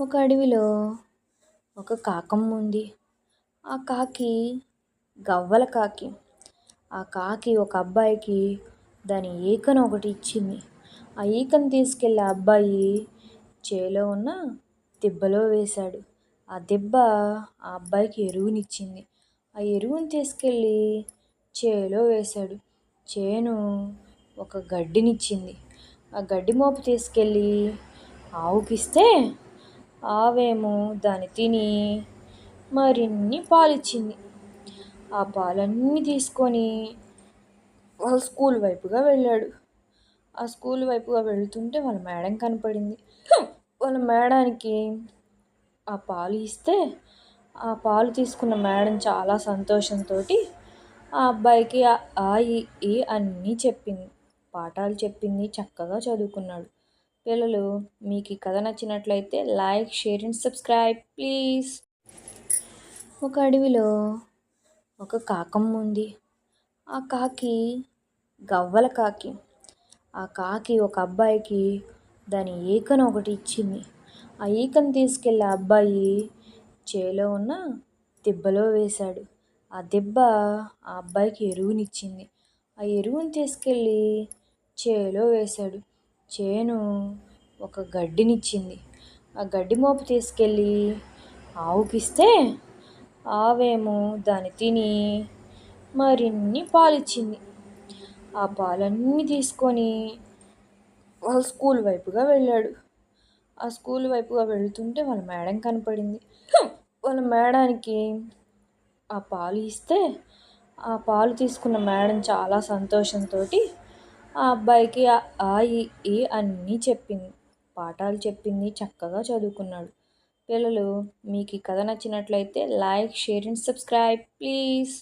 ఒక అడవిలో ఒక కాకమ్మ ఉంది. ఆ కాకి గవ్వల కాకి. ఆ కాకి ఒక అబ్బాయికి దాని ఈకను ఒకటి ఇచ్చింది. ఆ ఈకను తీసుకెళ్ళి ఆ అబ్బాయి చేలో ఉన్న దిబ్బలో వేశాడు. ఆ దిబ్బ ఆ అబ్బాయికి ఎరువునిచ్చింది. ఆ ఎరువుని తీసుకెళ్ళి చేలో వేశాడు. చేను ఒక గడ్డినిచ్చింది. ఆ గడ్డి మోపు తీసుకెళ్ళి ఆవుకిస్తే ఆవేమో దాన్ని తిని మరిన్ని పాలిచ్చింది. ఆ పాలన్నీ తీసుకొని వాళ్ళ స్కూల్ వైపుగా వెళ్ళాడు. ఆ స్కూల్ వైపుగా వెళుతుంటే వాళ్ళ మేడం కనపడింది. వాళ్ళ మేడానికి ఆ పాలు ఇస్తే ఆ పాలు తీసుకున్న మేడం చాలా సంతోషంతో ఆ అబ్బాయికి ఆ ఈ అన్నీ చెప్పింది. పాఠాలు చెప్పింది చక్కగా చదువుకున్నాడు. పిల్లలు మీకు ఈ కథ నచ్చినట్లయితే like share and subscribe please. ఒక అడవిలో ఒక కాకమ్మ ఉంది. ఆ కాకి గవ్వల కాకి. ఆ కాకి ఒక అబ్బాయికి దాని ఈకను ఒకటి ఇచ్చింది. ఆ ఈకను తీసుకెళ్ళి ఆ అబ్బాయి చేలో ఉన్న దిబ్బలో వేశాడు. ఆ దిబ్బ ఆ అబ్బాయికి ఎరువునిచ్చింది. ఆ ఎరువుని తీసుకెళ్ళి చేలో వేశాడు. చేను ఒక గడ్డినిచ్చింది. ఆ గడ్డి మోపు తీసుకెళ్ళి ఆవుకిస్తే ఆవేమో దాన్ని తిని మరిన్ని పాలిచ్చింది. ఆ పాలన్నీ తీసుకొని వాళ్ళ స్కూల్ వైపుగా వెళ్ళాడు. ఆ స్కూల్ వైపుగా వెళుతుంటే వాళ్ళ మేడం కనపడింది. వాళ్ళ మేడానికి ఆ పాలు ఇస్తే ఆ పాలు తీసుకున్న మేడం చాలా సంతోషంతో ఆ అబ్బాయికి ఆ ఈ అన్నీ చెప్పింది. పాఠాలు చెప్పింది. చక్కగా చదువుకున్నాడు. పిల్లలు మీకు ఈ కథ నచ్చినట్లయితే like share and subscribe please.